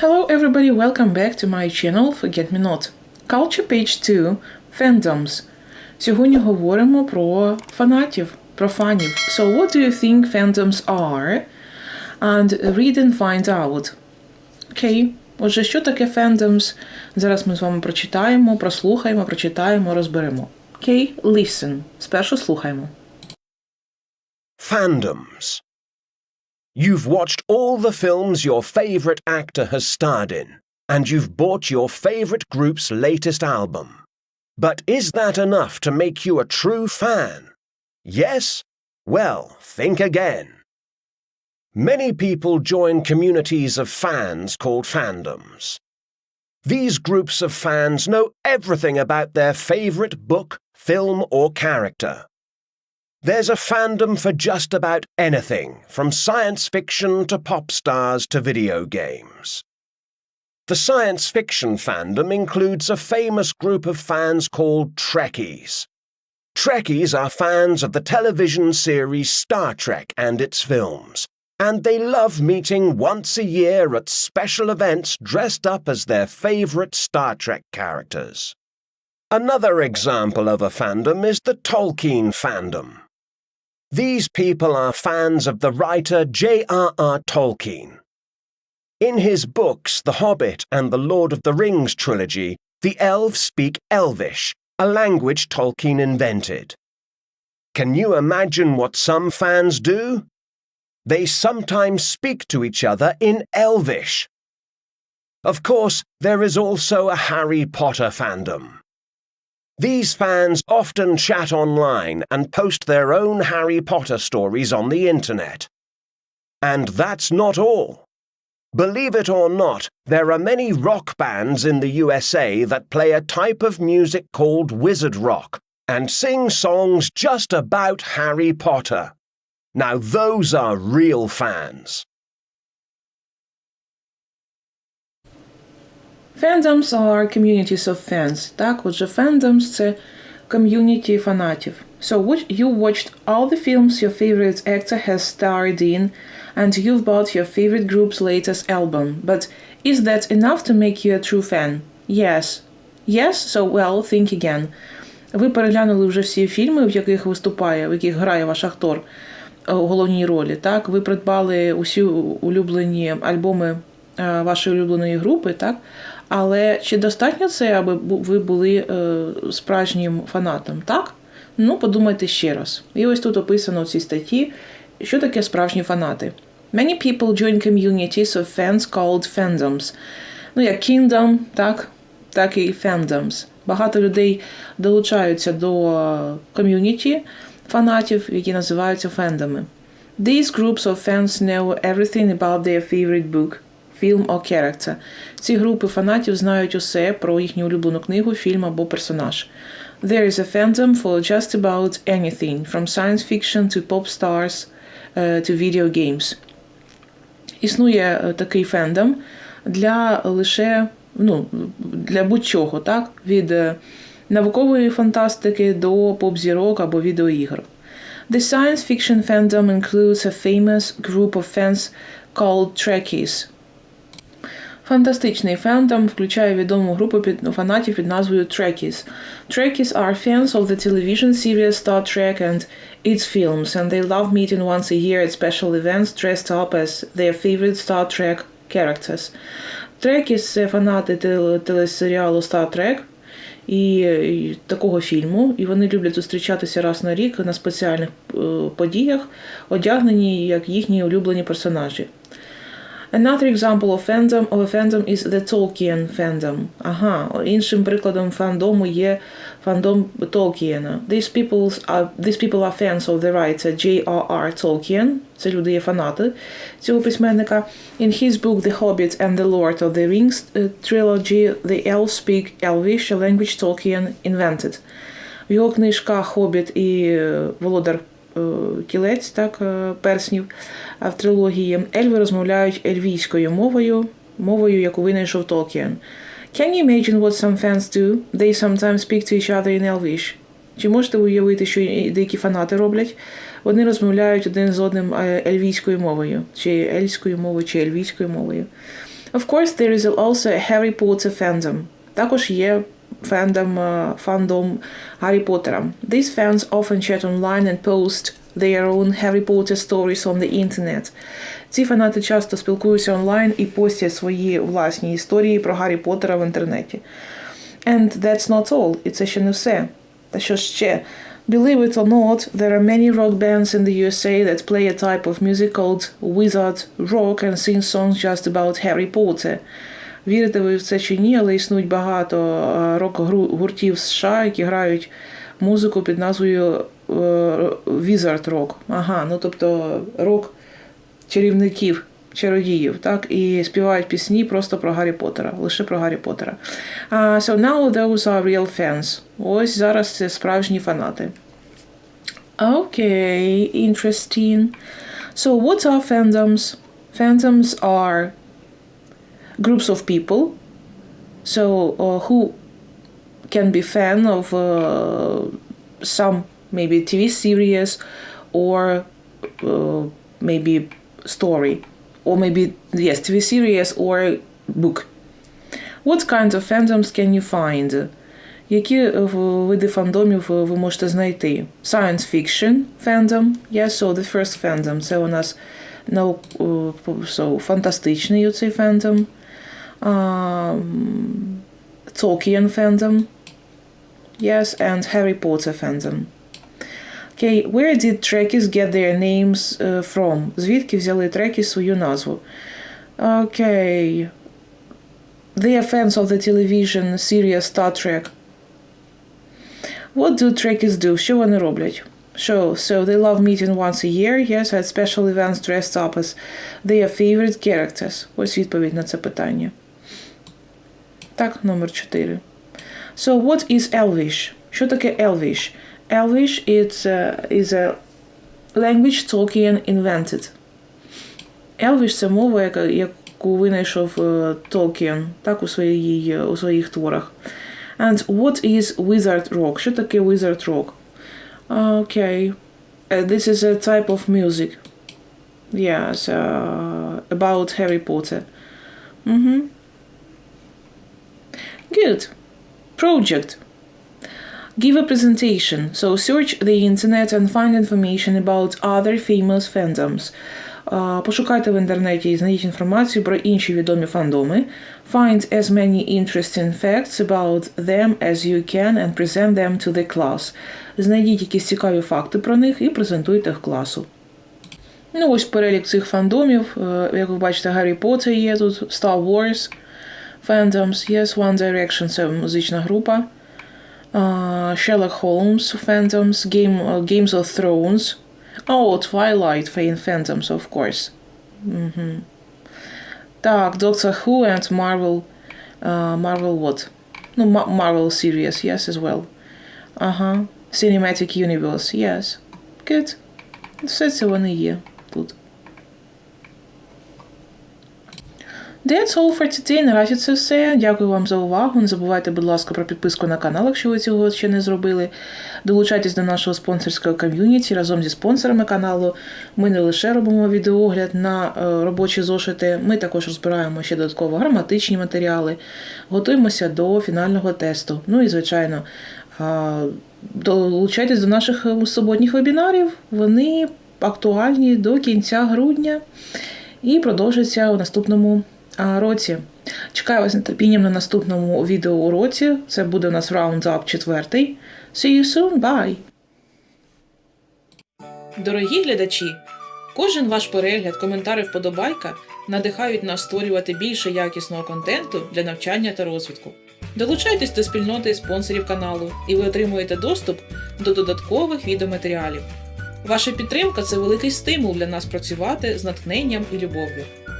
Hello everybody, welcome back to my channel Forget Me Not. Culture Page 2 Fandoms. Сьогодні говоримо про фанатів, про фанів. So what do you think fandoms are? And read and find out. Окей. Отже, що таке fandoms? Зараз ми з вами прочитаємо, прослухаємо, прочитаємо, розберемо. Окей, listen. Спершу слухаємо. Fandoms. You've watched all the films your favourite actor has starred in, and you've bought your favourite group's latest album. But is that enough to make you a true fan? Yes? Well, think again. Many people join communities of fans called fandoms. These groups of fans know everything about their favourite book, film, or character. There's a fandom for just about anything, from science fiction to pop stars to video games. The science fiction fandom includes a famous group of fans called Trekkies. Trekkies are fans of the television series Star Trek and its films, and they love meeting once a year at special events dressed up as their favourite Star Trek characters. Another example of a fandom is the Tolkien fandom. These people are fans of the writer J.R.R. Tolkien. In his books, The Hobbit and The Lord of the Rings trilogy, the elves speak Elvish, a language Tolkien invented. Can you imagine what some fans do? They sometimes speak to each other in Elvish. Of course, there is also a Harry Potter fandom. These fans often chat online and post their own Harry Potter stories on the internet. And that's not all. Believe it or not, there are many rock bands in the USA that play a type of music called wizard rock and sing songs just about Harry Potter. Now, those are real fans. Fandoms are communities of fans. Так, отже, fandoms – це ком'юніті фанатів. So what you watched all the films your favorite actor has starred in, and you've bought your favorite group's latest album. But is that enough to make you a true fan? Yes. Yes? So well, think again. Ви переглянули вже всі фільми, в яких виступає, в яких грає ваш актор у головній ролі. Так, ви придбали усі улюблені альбоми е, вашої улюбленої групи, так? Але чи достатньо це, аби ви були е, справжнім фанатом? Так? Ну, подумайте ще раз. І ось тут описано в цій статті, що таке справжні фанати. Many people join communities of fans called fandoms. Ну, як kingdom, так, так і fandoms. Багато людей долучаються до ком'юніті фанатів, які називаються фендами. These groups of fans know everything about their favorite book, film or character. Ці групи фанатів знають усе про їхню улюблену книгу, фільм або персонаж. There is a fandom for just about anything, from science fiction to pop stars uh, to video games. Існує такий фендом для лише ну, для будь-чого, так? Від наукової фантастики до поп-зірок або відеоігр. The science fiction fandom includes a famous group of fans called Trekkies. Фантастичний фендом включає відому групу фанатів під назвою Trekkies. Trekkies are fans of the television series Star Trek and its films, and they love meeting once a year at special events dressed up as their favorite Star Trek characters. Trekkies – це фанати телесеріалу Star Trek і, і такого фільму, і вони люблять зустрічатися раз на рік на спеціальних подіях, одягнені як їхні улюблені персонажі. Another example of fandom of a fandom is the Tolkien fandom. Ага, іншим прикладом фандому є фандом Толкієна. These people are, these people are fans of the writer J.R.R. Tolkien. Це люди є фанати цього письменника. In his book The Hobbit and the Lord of the Rings trilogy, the elves speak Elvish, a language Tolkien invented. В його книжках Хобіт і Володар Кілець, так, перснів в трилогії, ельви розмовляють ельвійською мовою, мовою, яку винайшов Толкіен. Can you imagine what some fans do? They sometimes speak to each other in Elvish. Чи можете уявити, що деякі фанати роблять? Вони розмовляють один з одним е, ельвійською мовою, чи ельською мовою, чи ельвійською мовою. Of course, there is also a Harry Potter fandom. Також є фендом, е, фандом Гаррі Поттера. These fans often chat online and post their own Harry Potter stories on the internet. Ці фанати часто спілкуються онлайн і постять свої власні історії про Гаррі Поттера в інтернеті. And that's not all. І це ще не все. Та що ще? Believe it or not, there are many rock bands in the USA that play a type of music called wizard rock and sing songs just about Harry Potter. Вірите ви в це чи ні, але існують багато е, рок-гуртів США, які грають музику під назвою е, Wizard Rock. Ага, ну тобто рок чарівників, чародіїв, так, і співають пісні просто про Гаррі Поттера, лише про Гаррі Поттера. Uh, so now those are real fans. Ось зараз це справжні фанати. Okay, interesting. So what are fandoms? Fandoms are groups of people so uh, who can be fan of uh, some maybe TV series or uh, maybe story or maybe yes TV series or book. What kinds of fandoms can you find? Які е, в- види фандомів е, ви можете знайти? Science fiction fandom. Yes, so the first fandom. Це у нас нау- е, so, фантастичний оцей фандом. Um, Tolkien fandom. Yes, and Harry Potter fandom. Okay, where did Trekkies get their names uh, from? Звідки взяли треки свою назву? Okay. They are fans of the television series Star Trek. What do Trekkies do? Що вони роблять? So, so they love meeting once a year, yes, at special events dressed up as their favorite characters. Ось відповідь на це питання. Так, номер 4. So, what is Elvish? Що таке Elvish? Elvish is a, is a language Tolkien invented. Elvish – це мова, яка, яку винайшов е, Tolkien, так, у, своїй, у своїх творах. And what is Wizard Rock? Що таке Wizard Rock? Okay. Uh, this is a type of music. Yes, uh, about Harry Potter. Mm-hmm. Good. Project. Give a presentation. So search the internet and find information about other famous fandoms. Пошукайте в інтернеті і знайдіть інформацію про інші відомі фандоми. Find as many interesting facts about them as you can and present them to the class. Знайдіть якісь цікаві факти про них і презентуйте їх класу. Ну, ось перелік цих фандомів. Е, Як ви бачите, Гаррі Поттер є тут, Star Wars, Fandoms, Yes, One Direction це музична група. Uh, Sherlock Holmes fandoms, Game, uh, Games of Thrones. Oh, Twilight fan fandoms, of course. Мгм. Так, Doctor Who and Marvel. Uh, Marvel what? Ну, Ma- Marvel series, yes, as well. Ага. Cinematic Universe, yes. Good. Все це вони є That's all for today. Наразі це все. Дякую вам за увагу. Не забувайте, будь ласка, про підписку на канал, якщо ви цього ще не зробили. Долучайтесь до нашого спонсорського ком'юніті разом зі спонсорами каналу. Ми не лише робимо відеоогляд на е, робочі зошити, ми також розбираємо ще додатково граматичні матеріали, готуємося до фінального тесту. Ну і, звичайно, долучайтесь до наших е, суботніх вебінарів. Вони актуальні до кінця грудня і продовжаться у наступному році. Чекаю вас з нетерпінням на наступному відеоуроці. Це буде у нас раундап четвертий. See you soon, bye! Дорогі глядачі! Кожен ваш перегляд, коментар вподобайка надихають нас створювати більше якісного контенту для навчання та розвитку. Долучайтесь до спільноти спонсорів каналу, і ви отримуєте доступ до додаткових відеоматеріалів. Ваша підтримка це великий стимул для нас працювати з натхненням і любов'ю.